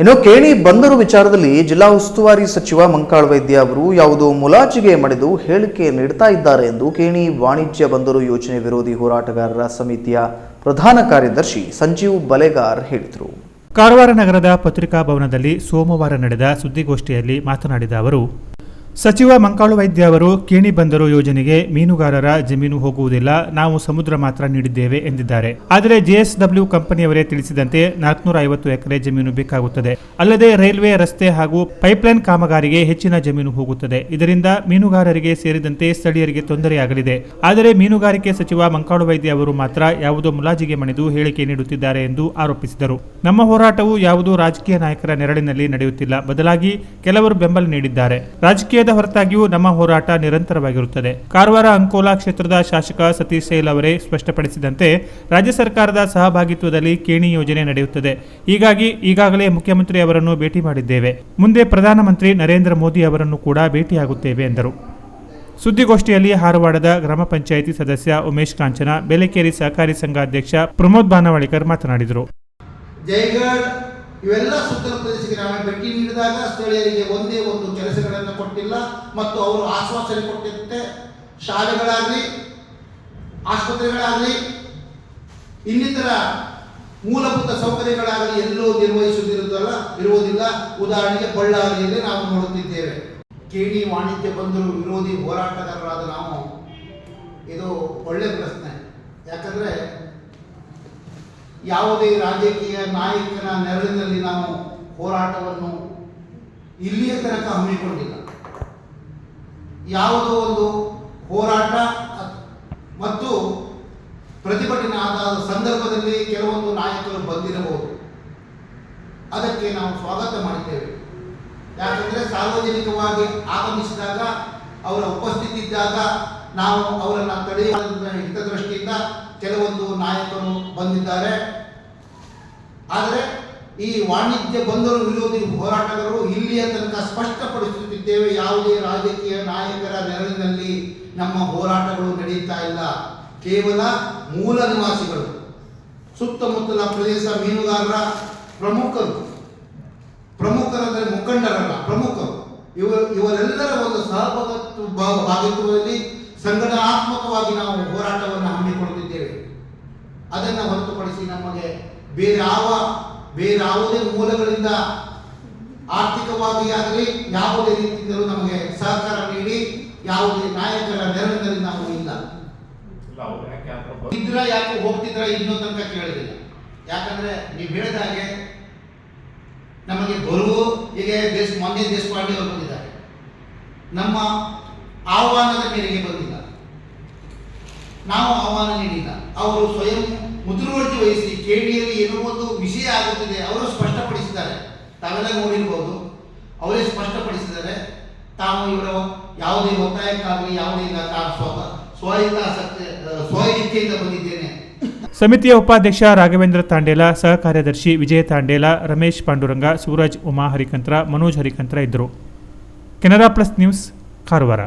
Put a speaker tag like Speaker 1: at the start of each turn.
Speaker 1: ಇನ್ನು ಕೇಣಿ ಬಂದರು ವಿಚಾರದಲ್ಲಿ ಜಿಲ್ಲಾ ಉಸ್ತುವಾರಿ ಸಚಿವ ಮಂಕಾಳ್ ವೈದ್ಯ ಅವರು ಯಾವುದೋ ಮುಲಾಜಿಗೆ ಮಡಿದು ಹೇಳಿಕೆ ನೀಡ್ತಾ ಇದ್ದಾರೆ ಎಂದು ಕೇಣಿ ವಾಣಿಜ್ಯ ಬಂದರು ಯೋಜನೆ ವಿರೋಧಿ ಹೋರಾಟಗಾರರ ಸಮಿತಿಯ ಪ್ರಧಾನ ಕಾರ್ಯದರ್ಶಿ ಸಂಜೀವ್ ಬಲೆಗಾರ್ ಹೇಳಿದರು.
Speaker 2: ಕಾರವಾರ ನಗರದ ಪತ್ರಿಕಾ ಭವನದಲ್ಲಿ ಸೋಮವಾರ ನಡೆದ ಸುದ್ದಿಗೋಷ್ಠಿಯಲ್ಲಿ ಮಾತನಾಡಿದ ಅವರು ಸಚಿವ ಮಂಕಾಳು ವೈದ್ಯ ಅವರು ಕೇಣಿ ಬಂದರು ಯೋಜನೆಗೆ ಮೀನುಗಾರರ ಜಮೀನು ಹೋಗುವುದಿಲ್ಲ, ನಾವು ಸಮುದ್ರ ಮಾತ್ರ ನೀಡಿದ್ದೇವೆ ಎಂದಿದ್ದಾರೆ. ಆದರೆ ಜೆಎಸ್ಡಬ್ಲ್ಯೂ ಕಂಪನಿಯವರೇ ತಿಳಿಸಿದಂತೆ ನಾಲ್ಕುನೂರ ಐವತ್ತು ಎಕರೆ ಜಮೀನು ಬೇಕಾಗುತ್ತದೆ. ಅಲ್ಲದೆ ರೈಲ್ವೆ, ರಸ್ತೆ ಹಾಗೂ ಪೈಪ್ಲೈನ್ ಕಾಮಗಾರಿಗೆ ಹೆಚ್ಚಿನ ಜಮೀನು ಹೋಗುತ್ತದೆ. ಇದರಿಂದ ಮೀನುಗಾರರಿಗೆ ಸೇರಿದಂತೆ ಸ್ಥಳೀಯರಿಗೆ ತೊಂದರೆಯಾಗಲಿದೆ. ಆದರೆ ಮೀನುಗಾರಿಕೆ ಸಚಿವ ಮಂಕಾಳು ವೈದ್ಯ ಅವರು ಮಾತ್ರ ಯಾವುದೋ ಮುಲಾಜಿಗೆ ಮಣಿದು ಹೇಳಿಕೆ ನೀಡುತ್ತಿದ್ದಾರೆ ಎಂದು ಆರೋಪಿಸಿದರು. ನಮ್ಮ ಹೋರಾಟವು ಯಾವುದೋ ರಾಜಕೀಯ ನಾಯಕರ ನೆರಳಿನಲ್ಲಿ ನಡೆಯುತ್ತಿಲ್ಲ. ಬದಲಾಗಿ ಕೆಲವರು ಬೆಂಬಲ ನೀಡಿದ್ದಾರೆ. ರಾಜಕೀಯದ ಹೊರತಾಗಿಯೂ ನಮ್ಮ ಹೋರಾಟ ನಿರಂತರವಾಗಿರುತ್ತದೆ. ಕಾರವಾರ ಅಂಕೋಲಾ ಕ್ಷೇತ್ರದ ಶಾಸಕ ಸತೀಶ್ ಸೇಲ್ ಅವರೇ ಸ್ಪಷ್ಟಪಡಿಸಿದಂತೆ ರಾಜ್ಯ ಸರ್ಕಾರದ ಸಹಭಾಗಿತ್ವದಲ್ಲಿ ಕೇಣಿ ಯೋಜನೆ ನಡೆಯುತ್ತದೆ. ಹೀಗಾಗಿ ಈಗಾಗಲೇ ಮುಖ್ಯಮಂತ್ರಿ ಅವರನ್ನು ಭೇಟಿ ಮಾಡಿದ್ದೇವೆ. ಮುಂದೆ ಪ್ರಧಾನಮಂತ್ರಿ ನರೇಂದ್ರ ಮೋದಿ ಅವರನ್ನು ಕೂಡ ಭೇಟಿಯಾಗುತ್ತೇವೆ ಎಂದರು. ಸುದ್ದಿಗೋಷ್ಠಿಯಲ್ಲಿ ಹಾರವಾಡದ ಗ್ರಾಮ ಪಂಚಾಯಿತಿ ಸದಸ್ಯ ಉಮೇಶ್ ಕಾಂಚನ, ಬೆಲೆಕೇರಿ ಸಹಕಾರಿ ಸಂಘ ಅಧ್ಯಕ್ಷ ಪ್ರಮೋದ್ ಬಾನವಳಿಕರ್ ಮಾತನಾಡಿದರು.
Speaker 3: ಇವೆಲ್ಲ ಸುತ್ತಲ ಪ್ರದೇಶಕ್ಕೆ ನಾವು ಭೇಟಿ ನೀಡಿದಾಗ ಸ್ಥಳೀಯರಿಗೆ ಒಂದೇ ಒಂದು ಕೆಲಸಗಳನ್ನು ಕೊಟ್ಟಿಲ್ಲ ಮತ್ತು ಅವರು ಆಶ್ವಾಸನೆ ಕೊಟ್ಟಿದ್ದಂತೆ ಶಾಲೆಗಳಾಗಲಿ, ಆಸ್ಪತ್ರೆಗಳಾಗಲಿ, ಇನ್ನಿತರ ಮೂಲಭೂತ ಸೌಕರ್ಯಗಳಾಗಲಿ ಎಲ್ಲೂ ನಿರ್ವಹಿಸುವುದಿರುವುದಲ್ಲ ಇರುವುದಿಲ್ಲ. ಉದಾಹರಣೆಗೆ ಬಳ್ಳಾರಿಯಲ್ಲಿ ನಾವು ನೋಡುತ್ತಿದ್ದೇವೆ. ಕೇಣಿ ವಾಣಿಜ್ಯ ಬಂದರು, ವಿರೋಧಿ ಹೋರಾಟಗಾರರಾದ ನಾವು. ಇದು ಒಳ್ಳೆ ಪ್ರಶ್ನೆ. ಯಾಕಂದರೆ ಯಾವುದೇ ರಾಜಕೀಯ ನಾಯಕನ ನೆರಳಿನಲ್ಲಿ ನಾವು ಹೋರಾಟವನ್ನು ಇಲ್ಲಿಯ ತನಕ ಹಮ್ಮಿಕೊಂಡಿಲ್ಲ. ಯಾವುದೋ ಒಂದು ಹೋರಾಟ ಮತ್ತು ಪ್ರತಿಭಟನೆ ಆದ ಸಂದರ್ಭದಲ್ಲಿ ಕೆಲವೊಂದು ನಾಯಕರು ಬಂದಿರಬಹುದು. ಅದಕ್ಕೆ ನಾವು ಸ್ವಾಗತ ಮಾಡಿದ್ದೇವೆ. ಯಾಕಂದರೆ ಸಾರ್ವಜನಿಕವಾಗಿ ಆಗಮಿಸಿದಾಗ, ಅವರ ಉಪಸ್ಥಿತಿ ಇದ್ದಾಗ ನಾವು ಅವರನ್ನು ತಡೆಯುವ ಹಿತದೃಷ್ಟಿಯಿಂದ ಕೆಲವೊಂದು ನಾಯಕರು ಬಂದಿದ್ದಾರೆ. ಆದರೆ ಈ ವಾಣಿಜ್ಯ ಬಂದರು ವಿರೋಧಿ ಹೋರಾಟಗಾರರು ಇಲ್ಲಿಯ ತನಕ ಸ್ಪಷ್ಟಪಡಿಸುತ್ತಿದ್ದೇವೆ, ಯಾವುದೇ ರಾಜಕೀಯ ನಾಯಕರ ನೆರಳಿನಲ್ಲಿ ನಮ್ಮ ಹೋರಾಟಗಳು ನಡೆಯುತ್ತಾ ಇಲ್ಲ. ಕೇವಲ ಮೂಲ ನಿವಾಸಿಗಳು, ಸುತ್ತಮುತ್ತಲ ಪ್ರದೇಶ ಮೀನುಗಾರರ ಪ್ರಮುಖರು, ಪ್ರಮುಖರಂದರೆ ಮುಖಂಡರಲ್ಲ, ಪ್ರಮುಖರು. ಇವ, ಇವರೆಲ್ಲರ ಒಂದು ಸಹಭಾಗತ್ವ ಭಾಗಿತ್ವದಲ್ಲಿ ಸಂಘಟನಾತ್ಮಕವಾಗಿ ನಾವು ಹೋರಾಟವನ್ನು ಹಮ್ಮಿಕೊಳ್ಳುತ್ತಿದ್ದೇವೆ. ಅದನ್ನು ಹೊರತುಪಡಿಸಿ ನಮಗೆ ಬೇರೆ ಯಾವ ಬೇರೆ ಯಾವುದೇ ಮೂಲಗಳಿಂದ ಆರ್ಥಿಕವಾಗಿ ಆಗಲಿ ಯಾವುದೇ ರೀತಿಯಿಂದಲೂ ನಮಗೆ ಸಹಕಾರ ನೀಡಿ ಯಾವುದೇ ನಾಯಕರ ನೆರವಿನಲ್ಲಿ ನಾವು ಇಲ್ಲ. ಇದ್ರ ಯಾಕೆ ಹೋಗ್ತಿದ್ರ ಇನ್ನೂ ತನಕ ಕೇಳಿದಿಲ್ಲ. ಯಾಕಂದ್ರೆ ನೀವು ಹೇಳಿದ ಹಾಗೆ ನಮಗೆ ಬರುವ ಈಗ ದೇಶ ಮೊನ್ನೆ ದೇಶಪಾಂಡೆ ಅವರು ಬಂದಿದ್ದಾರೆ. ನಮ್ಮ ಆಹ್ವಾನದ ಮೇರೆಗೆ ಬಂದಿಲ್ಲ. ನಾವು ಆಹ್ವಾನ ಅವರು ಸ್ವಯಂ ಮುತುವರ್ಜಿ ವಹಿಸಿ ಕೇಳಿಯಲ್ಲಿ ಏನೋ ಒಂದು ವಿಷಯ ಆಗುತ್ತಿದೆ ಅವರು ಸ್ಪಷ್ಟಪಡಿಸಿದ್ದಾರೆ. ತಾವೆಲ್ಲ ನೋಡಿರ್ಬೋದು, ಅವರೇ ಸ್ಪಷ್ಟಪಡಿಸಿದ್ದಾರೆ. ತಾವು ಇವರ ಯಾವುದೇ ಒತ್ತಾಯಕ್ಕಾಗಲಿ, ಯಾವುದೇ ಇಲ್ಲ, ತಾವು ಸ್ವತಃ ಸ್ವಹಿತಾಸಕ್ತಿ ಸ್ವ ಇಚ್ಛೆಯಿಂದ ಬಂದಿದ್ದೇನೆ.
Speaker 2: ಸಮಿತಿಯ ಉಪಾಧ್ಯಕ್ಷ ರಾಘವೇಂದ್ರ ತಾಂಡೇಲ ಸಹ ಕಾರ್ಯದರ್ಶಿ ವಿಜಯ ತಾಂಡೇಲ, ರಮೇಶ್ ಪಾಂಡುರಂಗ, ಸೂರಜ್ ಉಮಾ ಹರಿಕಂತ್ರ, ಮನೋಜ್ ಹರಿಕಂತ್ರ ಇದ್ದರು. Canara plus news, Karwar.